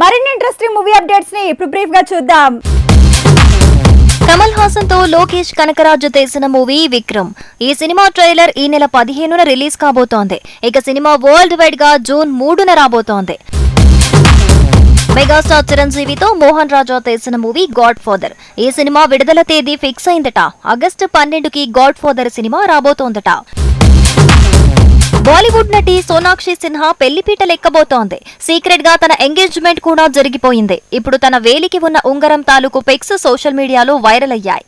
మరిన్ని interesting movie అప్డేట్స్ని ఇప్పుడు బ్రీఫ్గా చూద్దాం. కమల్ హాసన్తో లోకేష్ కనకరాజు తీసిన మూవీ విక్రమ్. ఈ సినిమా ట్రైలర్ ఈ నెల పదిహేనున రిలీజ్ కాబోతోంది. ఇక సినిమా వరల్డ్ వైడ్గా జూన్ మూడున రాబోతోంది. మెగాస్టార్ చిరంజీవితో మోహన్ రాజా తీసిన మూవీ గాడ్ ఫాదర్ ఈ సినిమా విడుదల తేదీ ఫిక్స్ అయిందట. ఆగస్టు పన్నెండుకి గాడ్ ఫాదర్ సినిమా రాబోతోందట. బాలీవుడ్ నటి సోనాక్షి సిన్హా పెళ్ళిపీట లెక్కబోతోంది. సీక్రెట్గా తన ఎంగేజ్మెంట్ కూడా జరిగిపోయింది. ఇప్పుడు తన వేలికి ఉన్న ఉంగరం తాలూకు పిక్స్ సోషల్ మీడియాలో వైరల్ అయ్యాయి.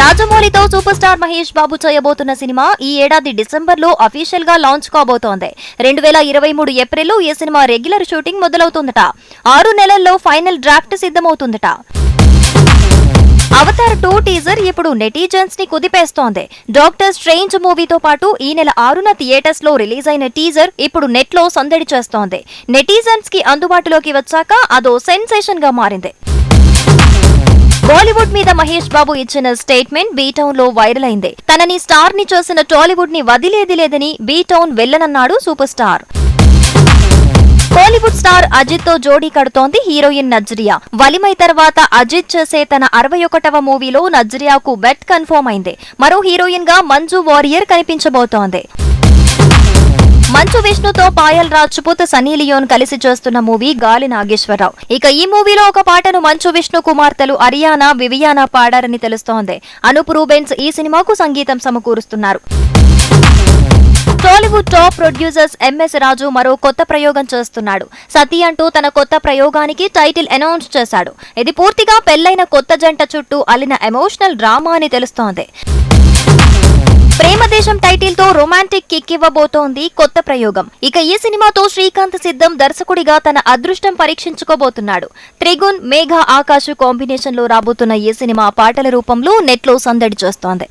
రాజమౌళితో సూపర్ స్టార్ మహేష్ బాబు చేయబోతున్న సినిమా ఈ ఏడాది డిసెంబర్లో అఫీషియల్గా లాంచ్ కాబోతోంది. రెండు వేల ఇరవై మూడు ఏప్రిల్లో ఈ సినిమా రెగ్యులర్ షూటింగ్ మొదలవుతుందట. ఆరు నెలల్లో ఫైనల్ డ్రాఫ్ట్ సిద్ధమవుతుందట. అవతార్ టూ టీజర్ ఇప్పుడు నెటిజన్స్ని కుదిపేస్తోంది. డాక్టర్ స్ట్రేంజ్ మూవీతో పాటు ఈ నెల ఆరున థియేటర్స్లో రిలీజ్ అయిన టీజర్ ఇప్పుడు నెట్లో సందడి చేస్తోంది. నెటిజన్స్కి అందుబాటులోకి వచ్చాక అదో సెన్సేషన్గా మారింది. బాలీవుడ్ మీద మహేష్ బాబు ఇచ్చిన స్టేట్మెంట్ బీ టౌన్లో వైరల్ అయింది. తనని స్టార్ని చూసిన టాలీవుడ్ని వదిలేది లేదని బీ టౌన్ వెళ్ళనన్నాడు సూపర్ స్టార్. బాలీవుడ్ స్టార్ అజిత్తో జోడీ కడుతోంది హీరోయిన్ నజ్రియా. వలిమై తర్వాత అజిత్ చేసే తన అరవై ఒకటవ మూవీలో నజ్రియాకు బెట్ కన్ఫర్మ్ అయింది. మరో హీరోయిన్గా మంజు వారియర్ కనిపించబోతోంది. మంచు విష్ణుతో పాయల్ రాజ్పుత్ సన్నీ లియోన్ కలిసి చేస్తున్న మూవీ గాలి నాగేశ్వరరావు. ఇక ఈ మూవీలో ఒక పాటను మంచు విష్ణు కుమార్తెలు అరియానా వివియానా పాడారని తెలుస్తోంది. అనూప్ రూబెన్స్ ఈ సినిమాకు సంగీతం సమకూరుస్తున్నారు. Bollywood top producers MS Raju మరో కొత్త ప్రయోగం చేస్తున్నాడు. సతీ అంటూ తన కొత్త ప్రయోగానికి టైటిల్ అనౌన్స్ చేశాడు. ఇది పూర్తిగా పెళ్ళైన కొత్త జంట చుట్టూ అల్లిన ఎమోషనల్ డ్రామా అని తెలుస్తోంది. ప్రేమదేశం టైటిల్తో రొమాంటిక్ కిక్ ఇవ్వబోతోంది కొత్త ప్రయోగం. ఇక ఈ సినిమాతో శ్రీకాంత్ సిద్ధం దర్శకుడిగా తన అదృష్టం పరీక్షించుకోబోతున్నాడు. త్రిగుణ్ మేఘ ఆకాశ్ కాంబినేషన్లో రాబోతున్న ఈ సినిమా పాటల రూపంలో నెట్లో సందడి చేస్తోంది.